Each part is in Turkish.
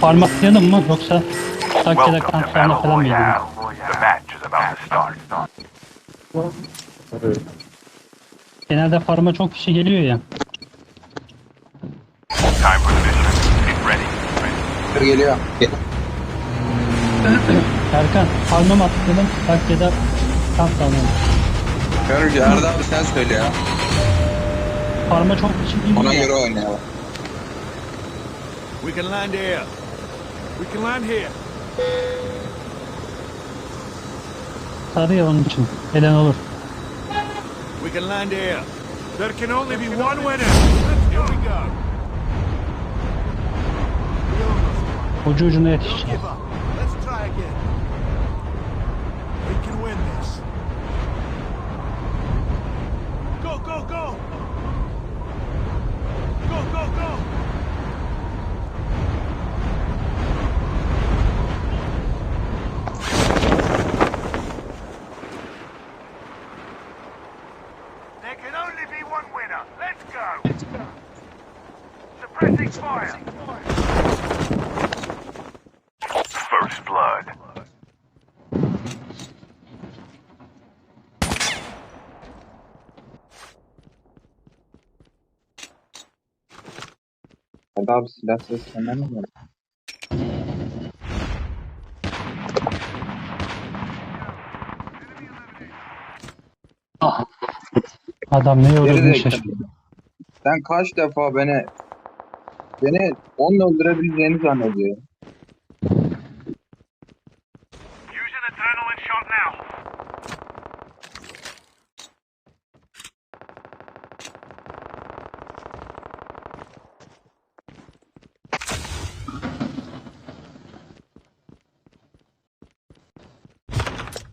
Parmaklayalım mı yoksa kamplarına Battle falan mı gidelim? Genelde farma çok kişi geliyor ya. Geliyor. Erkan farma mı atlayalım takkede kamp da alalım. Görücü Erdem abi sen söyle ya. Farma çok kişi geliyor Ona ya. göre oynayalım. We can land here. We can land here. Sarı ya onun için. Elen olur. We can land here. There can only be one winner. Here we go. Ucu ucuna Don't There can only be one winner. Let's go. Suppressing fire. First blood. Erdem abi silah sesi senden mi Adam ne yorulmuş şaşırdı. Sen kaç defa beni beni onunla öldürebileceğini zannediyor.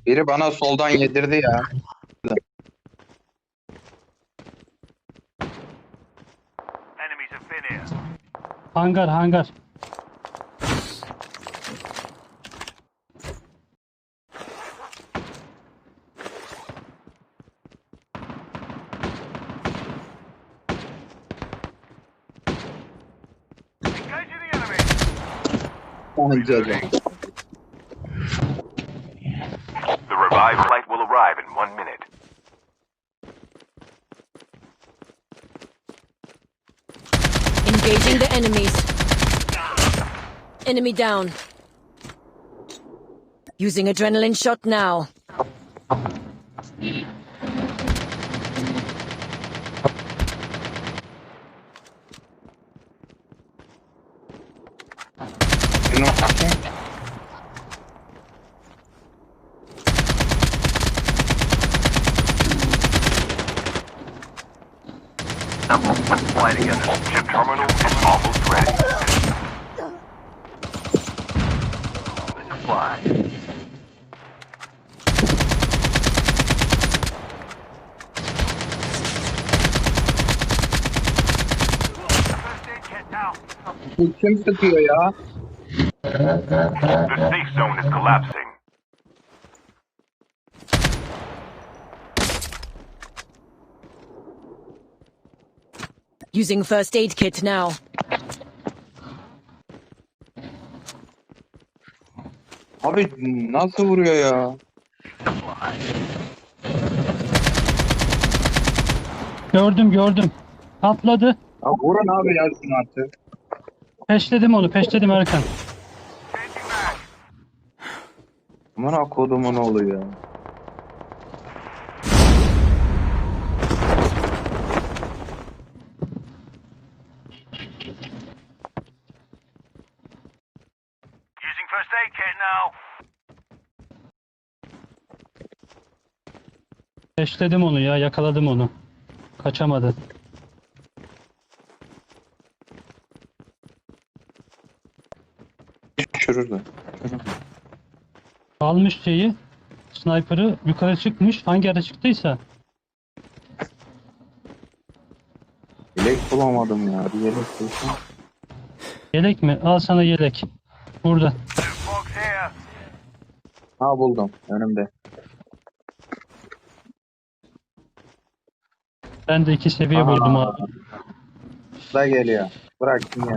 Biri bana soldan yedirdi ya. Enemies have been here. Hangar hangar. Engaging the Enemy down. Using adrenaline shot now. Kim sıkıyor ya? The safe zone is collapsing. Using first aid kit now. Abi nasıl vuruyor ya? Gördüm gördüm. Atladı. Ya vurun abi ya şunu artık. Peşledim onu peşledim Erkan. Aman kodumun oğlu ya. Using first aid kit now. Peşledim onu ya yakaladım onu. Kaçamadı. Düşürürdü. Almış şeyi. Sniper'ı yukarı çıkmış. Hangi ara çıktıysa. Yelek bulamadım ya. Bir yelek bulsam. Yelek mi? Al sana yelek. Burada. Ha buldum. Önümde. Ben de iki seviye Aha. buldum abi. Da geliyor. Bırak şimdi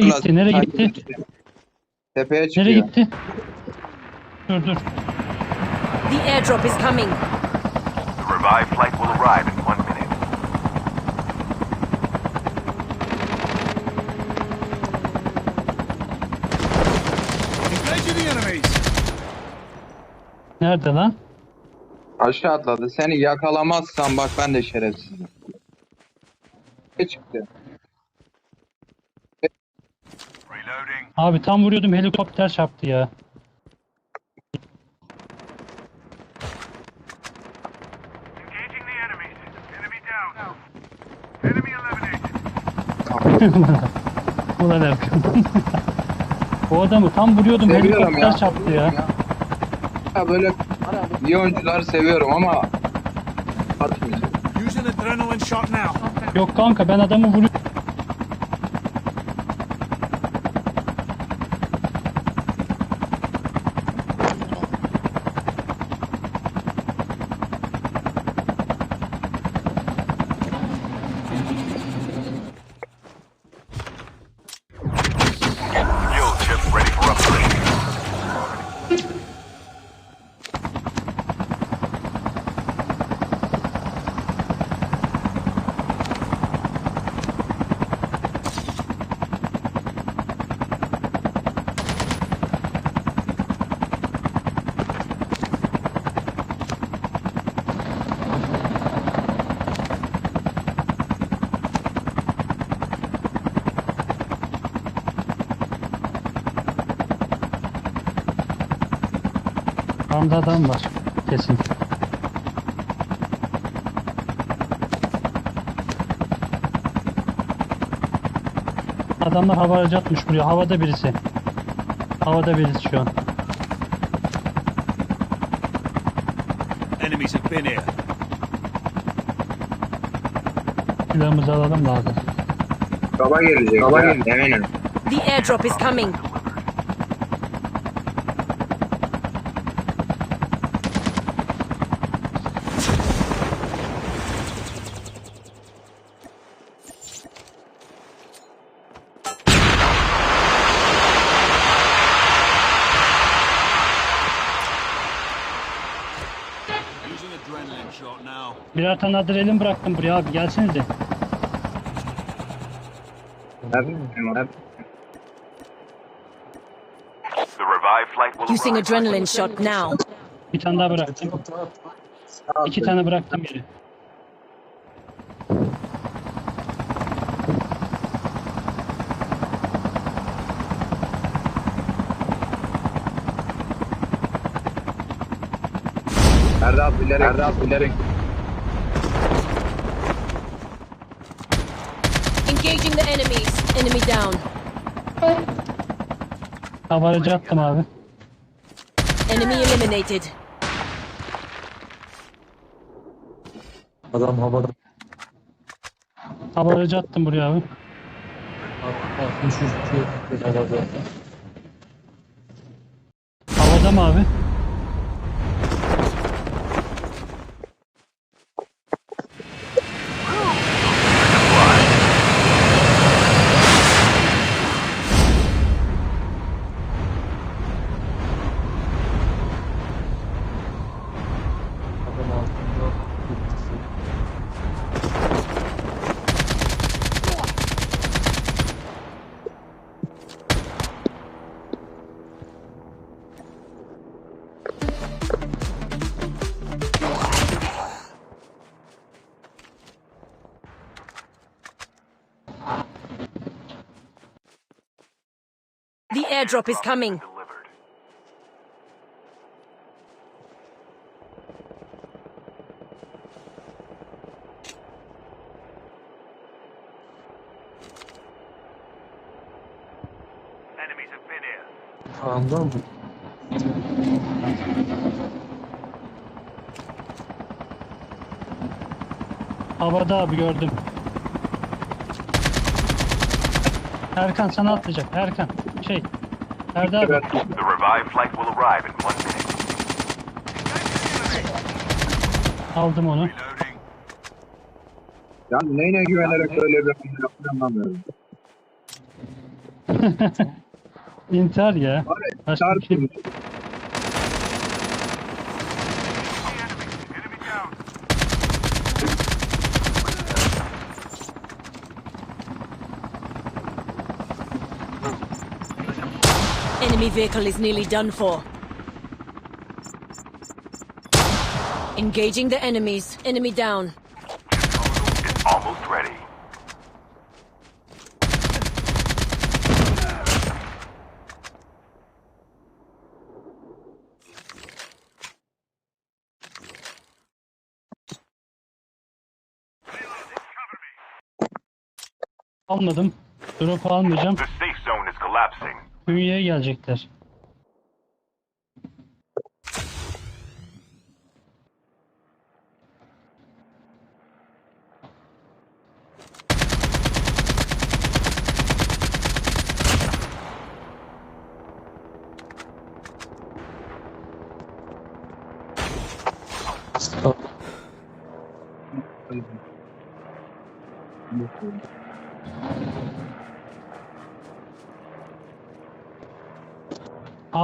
gitti? Nereye gitti? Tepeye çıkıyor. Nereye gitti? Dur dur. The airdrop is coming. The revived flight will arrive in one minute. Engaging the enemies! Nerede lan? Aşağı atladı. Seni yakalamazsam bak ben de şerefsizim. Ne çıktı? Abi tam vuruyordum helikopter çarptı ya. Ulan Erkan. o adamı tam vuruyordum Seviyorum helikopter ya. çarptı ya. Ya böyle iyi oyuncuları seviyorum ama atmayacağım. Yok kanka ben adamı vuruyorum. Ramda adam var. Kesin. Adamlar hava aracı atmış buraya. Havada birisi. Havada birisi şu an. Enemies have been here. Silahımızı alalım da abi. Baba gelecek. Baba gelecek. Eminim. The airdrop is coming. Using adrenaline shot now. Birer tane adrenalin bıraktım buraya abi. Gelsenize. Flight will Using adrenaline shot now. Bir tane daha bıraktım. İki tane bıraktım geri. Erdal bilerek. Erdal bilerek. Engaging the enemies. Enemy down. Hava aracı attım abi. Enemy eliminated. Adam havada. Hava aracı attım buraya abi. 60 üstü havada. Havada mı abi? Airdrop is coming. Sağından mı? Havada abi gördüm. Erkan sana atlayacak. Erkan. Şey. Erdi abi. The revived flight will arrive in one minute. Aldım onu. Reloading. Ya neyine güvenerek öyle bir hamle yaptığını anlamıyorum. İntihar ya. Başka bir şey. Çarpın. Enemy vehicle is nearly done for. Engaging the enemies. Enemy down. It's almost ready. Almadım. Drop almayacağım. The safe zone is collapsing. Köyüye gelecekler.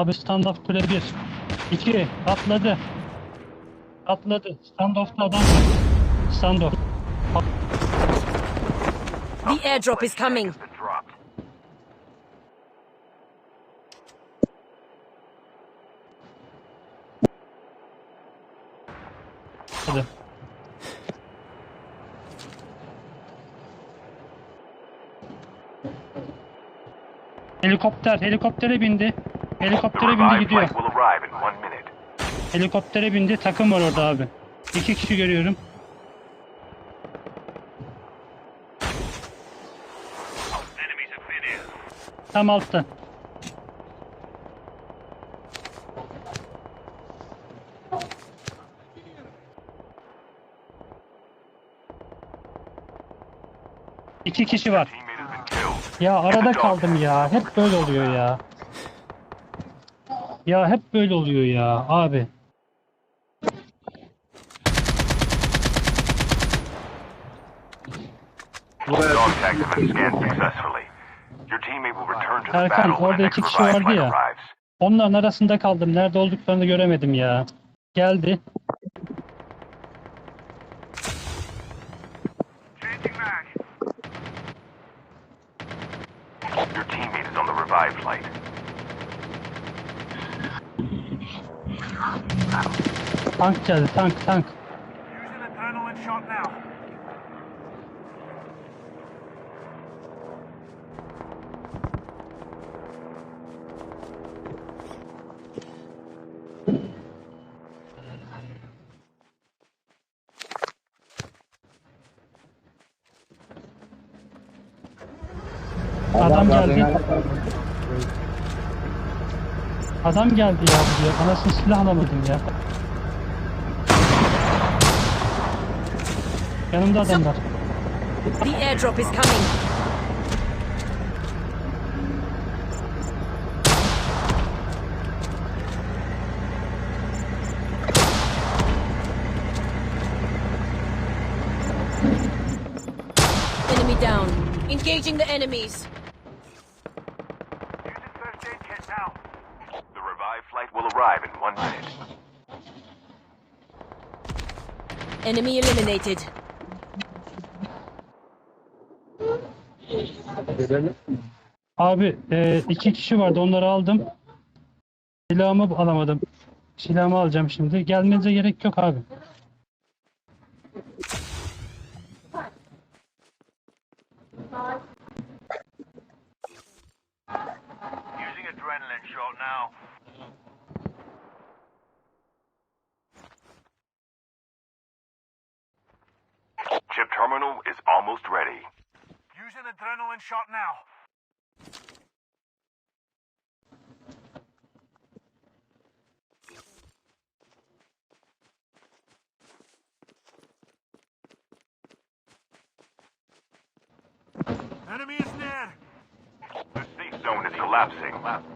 Abi standoff kule 1. 2. Atladı. Atladı. Standoff'ta adam var. Standoff. The airdrop is coming. Hadi. Helikopter, helikoptere bindi. Helikoptere bindi gidiyor. Helikoptere bindi. Takım var orada abi. İki kişi görüyorum. Tam altta. İki kişi var. Ya arada kaldım ya. Hep böyle oluyor ya. Ya hep böyle oluyor ya abi. Dog Erkan, orada iki kişi vardı ya. arrives. Onların arasında kaldım. Nerede olduklarını göremedim ya. Geldi. Your teammate is on the revive flight. Tank geldi. Tank tank. Adam geldi. Adam geldi ya buraya. Anasını silah alamadım ya. Yanımda adam var. The airdrop is coming. Enemy down. Engaging the enemies. Using first aid kit now. The revive flight will arrive in one minute. Enemy eliminated. Abi e, iki kişi vardı onları aldım. Silahımı alamadım. Silahımı alacağım şimdi. Gelmenize gerek yok abi. Using adrenaline shot now. Adrenaline shot now. Enemy is near. The safe zone is collapsing.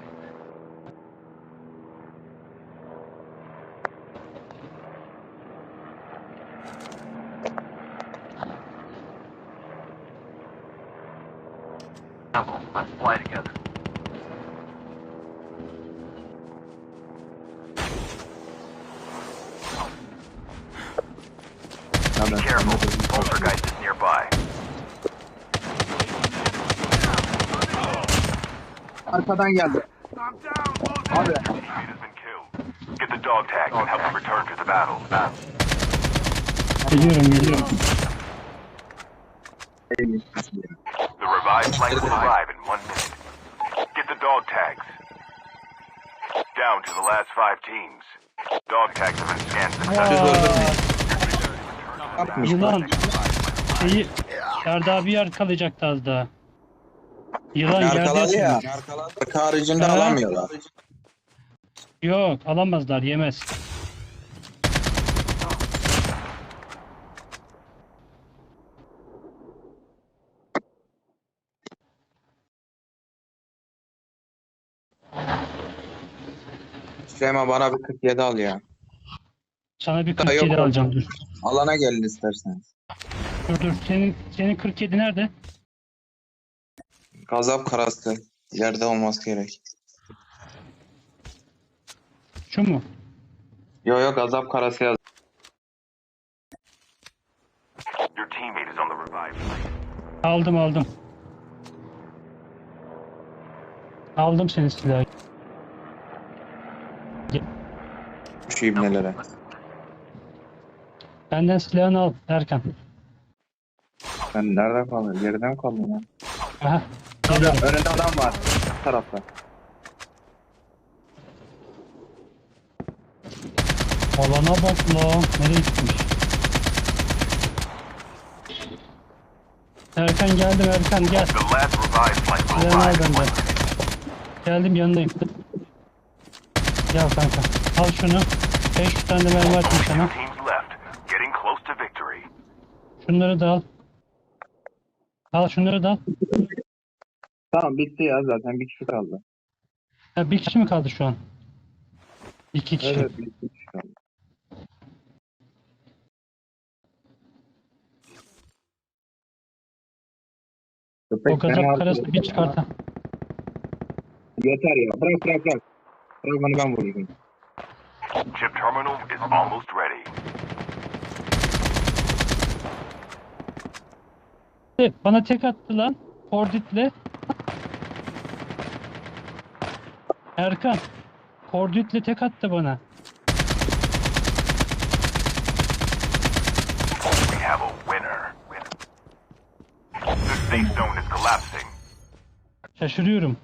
Arkadan geldi. I'm down, Abi. Teammate has been killed. Get the dog tags and help them return to the battle. Geliyorum geliyorum. The revived flight will arrive in one minute. Get the dog tags. Down to the last five teams. Dog tags have been scanned successfully. Yapmış Yılan. Şeyi Ferdi abi arkalayacaktı az daha. Yılan yerde ya. yatıyor. Arkaladı. Haricinde Ha. alamıyorlar. Yok alamazlar yemez. Süleyman bana bir 47 al ya. Sana bir Daha yok 47 oğlum. alacağım dur. Alana gelin isterseniz. Dur dur. Senin, senin 47 nerede? Gazap karası. Yerde olması gerek. Şu mu? Yo yo gazap karası yaz. Your teammate is on the revived flight. Aldım aldım. Aldım senin silahı. Şu ibnelere. Benden silahını al Erkan. Ben nerede kaldım? Geride mi kaldım ya? Aha. Geliyorum. Önünde adam var. Bu tarafta. Alana bak la. Nereye gitmiş? Erkan geldim Erkan gel. The last revived flight will Silahını al arrive in benden. one minute. Geldim yanındayım. Gel kanka. Al şunu. 500 tane de mermi atayım sana. Two teams left. Getting close to victory. Şunları da al. Al şunları da al. Tamam bitti ya zaten bir kişi kaldı. Ha, bir kişi mi kaldı şu an? İki kişi. Evet bir kişi kaldı. Köpek o gazap beni karası bir çıkartan. Yeter ya. Bırak bırak bırak. Bırak onu ben vurayım. Chip terminal is almost ready. Bana tek attı lan. Kordit'le. Erkan. Kordit'le tek attı bana. We have a winner. The safe zone is collapsing. Şaşırıyorum.